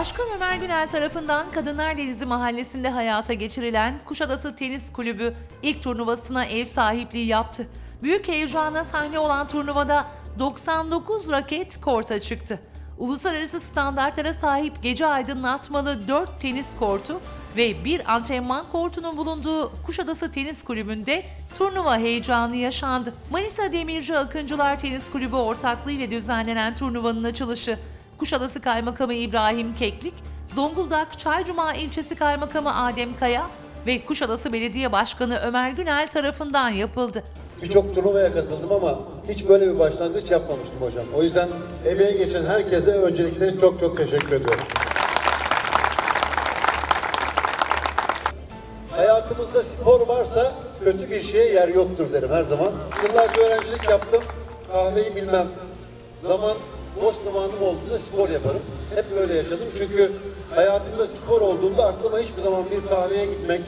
Başkan Ömer Günel tarafından Kadınlar Denizi Mahallesi'nde hayata geçirilen Kuşadası Tenis Kulübü ilk turnuvasına ev sahipliği yaptı. Büyük heyecana sahne olan turnuvada 99 raket korta çıktı. Uluslararası standartlara sahip gece aydınlatmalı 4 tenis kortu ve bir antrenman kortunun bulunduğu Kuşadası Tenis Kulübü'nde turnuva heyecanı yaşandı. Manisa Demirci Akıncılar Tenis Kulübü ortaklığı ile düzenlenen turnuvanın açılışı Kuşadası Kaymakamı İbrahim Keklik, Zonguldak Çaycuma İlçesi Kaymakamı Adem Kaya ve Kuşadası Belediye Başkanı Ömer Günel tarafından yapıldı. Birçok turnuvaya katıldım ama hiç böyle bir başlangıç yapmamıştım hocam. O yüzden emeği geçen herkese öncelikle çok çok teşekkür ediyorum. Hayatımızda spor varsa kötü bir şeye yer yoktur derim her zaman. Yıllarca öğrencilik yaptım. Kahveyi bilmem. Zaman boş zamanım olduğunda spor yaparım. Hep böyle yaşadım. Çünkü hayatımda spor olduğunda aklıma hiçbir zaman bir kahveye gitmek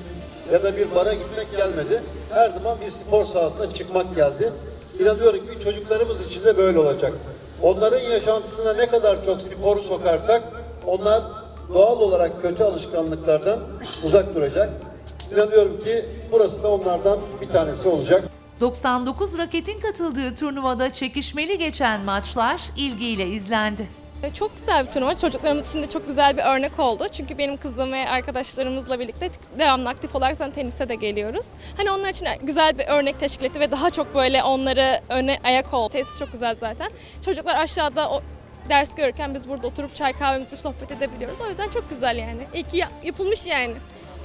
ya da bir bara gitmek gelmedi. Her zaman bir spor sahasına çıkmak geldi. İnanıyorum ki çocuklarımız için de böyle olacak. Onların yaşantısına ne kadar çok sporu sokarsak onlar doğal olarak kötü alışkanlıklardan uzak duracak. İnanıyorum ki burası da onlardan bir tanesi olacak. 99 raketin katıldığı turnuvada çekişmeli geçen maçlar ilgiyle izlendi. E, Çok güzel bir turnuva. Çocuklarımız için de çok güzel bir örnek oldu. Çünkü benim kızım ve arkadaşlarımızla birlikte devamlı aktif olarak zaten tenise de geliyoruz. Hani onlar için güzel bir örnek teşkil etti ve daha çok böyle onları öne ayak oldu. Tesis çok güzel zaten. Çocuklar aşağıda o ders görürken biz burada oturup çay kahvemizi sohbet edebiliyoruz. O yüzden çok güzel yani. İyi ki ya- yapılmış yani.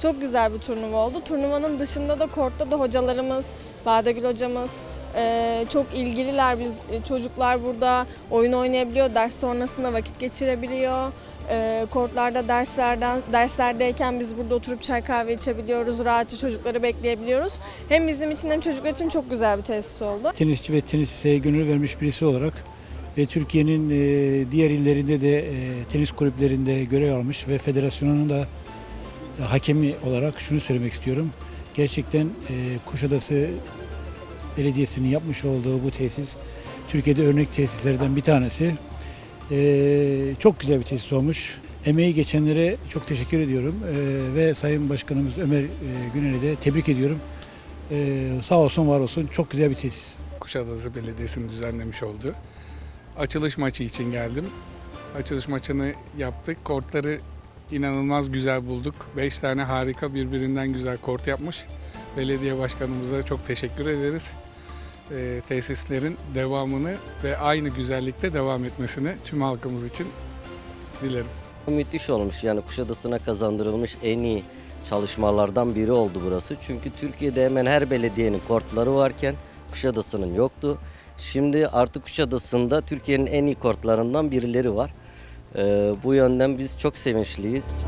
Çok güzel bir turnuva oldu. Turnuvanın dışında da kortta da hocalarımız, Badegül hocamız eee, çok ilgililer. Biz e, çocuklar burada oyun oynayabiliyor, ders sonrasında vakit geçirebiliyor. Eee, kortlarda derslerden derslerdeyken biz burada oturup çay kahve içebiliyoruz, rahatça çocukları bekleyebiliyoruz. Hem bizim için hem çocuklar için çok güzel bir tesis oldu. tenisçi ve tenise gönül vermiş birisi olarak ve Türkiye'nin e, diğer illerinde de e, tenis kulüplerinde görev almış ve federasyonunun da e, hakemi olarak şunu söylemek istiyorum. Gerçekten e, Kuşadası Belediyesi'nin yapmış olduğu bu tesis Türkiye'de örnek tesislerden bir tanesi. E, çok güzel bir tesis olmuş. Emeği geçenlere çok teşekkür ediyorum E, ve Sayın Başkanımız Ömer e, Günel'i de tebrik ediyorum. E, sağ olsun var olsun çok güzel bir tesis. Kuşadası Belediyesi'nin düzenlemiş olduğu açılış maçı için geldim. Açılış maçını yaptık. Kortları inanılmaz güzel bulduk. 5 tane harika birbirinden güzel kort yapmış. Belediye başkanımıza çok teşekkür ederiz. Ee, tesislerin devamını ve aynı güzellikte devam etmesini tüm halkımız için dilerim. Müthiş olmuş yani Kuşadası'na kazandırılmış en iyi çalışmalardan biri oldu burası. Çünkü Türkiye'de hemen her belediyenin kortları varken Kuşadası'nın yoktu. Şimdi artık Kuşadası'nda Türkiye'nin en iyi kortlarından birileri var. Ee, bu yönden biz çok sevinçliyiz.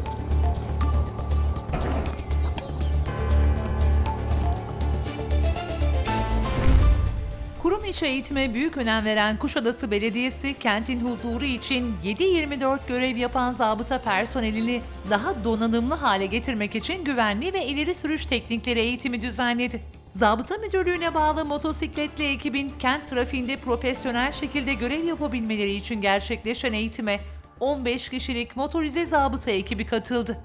Kurum içi eğitime büyük önem veren Kuşadası Belediyesi kentin huzuru için 7-24 görev yapan zabıta personelini daha donanımlı hale getirmek için güvenli ve ileri sürüş teknikleri eğitimi düzenledi. Zabıta Müdürlüğü'ne bağlı motosikletli ekibin kent trafiğinde profesyonel şekilde görev yapabilmeleri için gerçekleşen eğitime 15 kişilik motorize zabıta ekibi katıldı.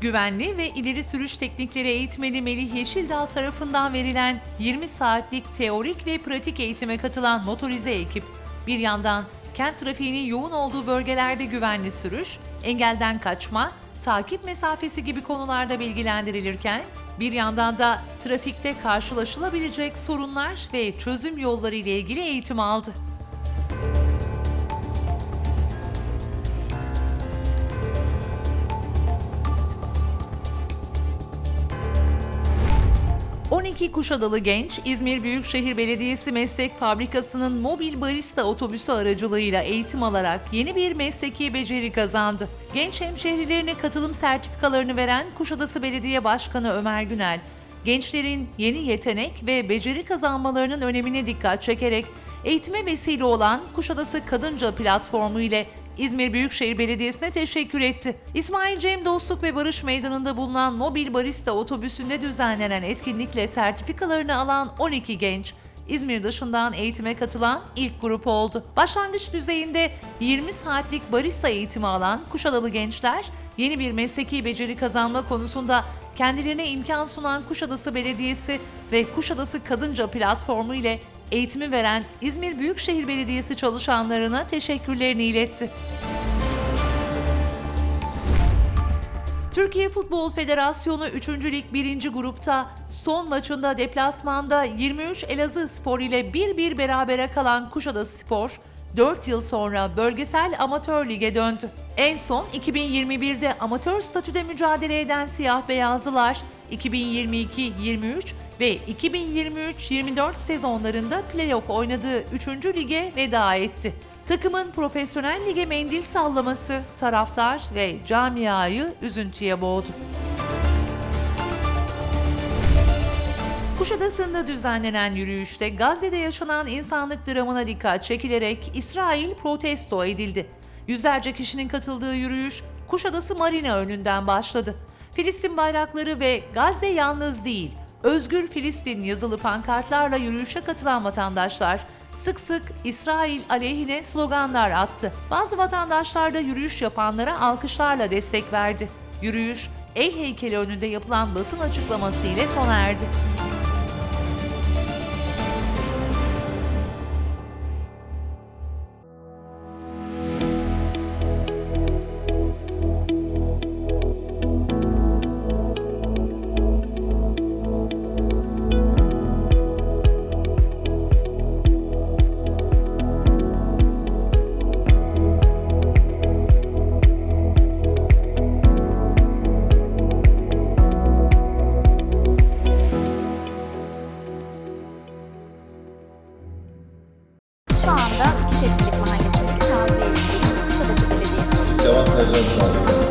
Güvenli ve ileri sürüş teknikleri eğitmeni Melih Yeşildağ tarafından verilen 20 saatlik teorik ve pratik eğitime katılan motorize ekip, bir yandan kent trafiğinin yoğun olduğu bölgelerde güvenli sürüş, engelden kaçma, takip mesafesi gibi konularda bilgilendirilirken, bir yandan da trafikte karşılaşılabilecek sorunlar ve çözüm yolları ile ilgili eğitim aldı. ...12 Kuşadalı genç İzmir Büyükşehir Belediyesi Meslek Fabrikası'nın mobil barista otobüsü aracılığıyla eğitim alarak yeni bir mesleki beceri kazandı. Genç hemşehrilerine katılım sertifikalarını veren Kuşadası Belediye Başkanı Ömer Günel, gençlerin yeni yetenek ve beceri kazanmalarının önemine dikkat çekerek eğitime vesile olan Kuşadası Kadınca platformu ile İzmir Büyükşehir Belediyesi'ne teşekkür etti. İsmail Cem Dostluk ve Barış Meydanı'nda bulunan mobil barista otobüsünde düzenlenen etkinlikle sertifikalarını alan 12 genç İzmir dışından eğitime katılan ilk grup oldu. Başlangıç düzeyinde 20 saatlik barista eğitimi alan Kuşadalı gençler yeni bir mesleki beceri kazanma konusunda kendilerine imkan sunan Kuşadası Belediyesi ve Kuşadası Kadınca platformu ile eğitimi veren İzmir Büyükşehir Belediyesi çalışanlarına teşekkürlerini iletti. Türkiye Futbol Federasyonu 3. Lig 1. grupta son maçında deplasmanda 23 Elazığ Spor ile 1-1 berabere kalan Kuşadası Spor 4 yıl sonra bölgesel amatör lige döndü. En son 2021'de amatör statüde mücadele eden siyah beyazlılar 2022-23 ve 2023-24 sezonlarında playoff oynadığı 3. lige veda etti. Takımın profesyonel lige mendil sallaması taraftar ve camiayı üzüntüye boğdu. Kuşadası'nda düzenlenen yürüyüşte Gazze'de yaşanan insanlık dramına dikkat çekilerek İsrail protesto edildi. Yüzlerce kişinin katıldığı yürüyüş Kuşadası Marina önünden başladı. Filistin bayrakları ve Gazze yalnız değil, Özgür Filistin yazılı pankartlarla yürüyüşe katılan vatandaşlar sık sık İsrail aleyhine sloganlar attı. Bazı vatandaşlar da yürüyüş yapanlara alkışlarla destek verdi. Yürüyüş, el heykeli önünde yapılan basın açıklaması ile sona erdi. Çeşitlilik Mahallesi'ndeki Nazlı Eğitim Kuşadası Belediyesi Devam edeceğiz.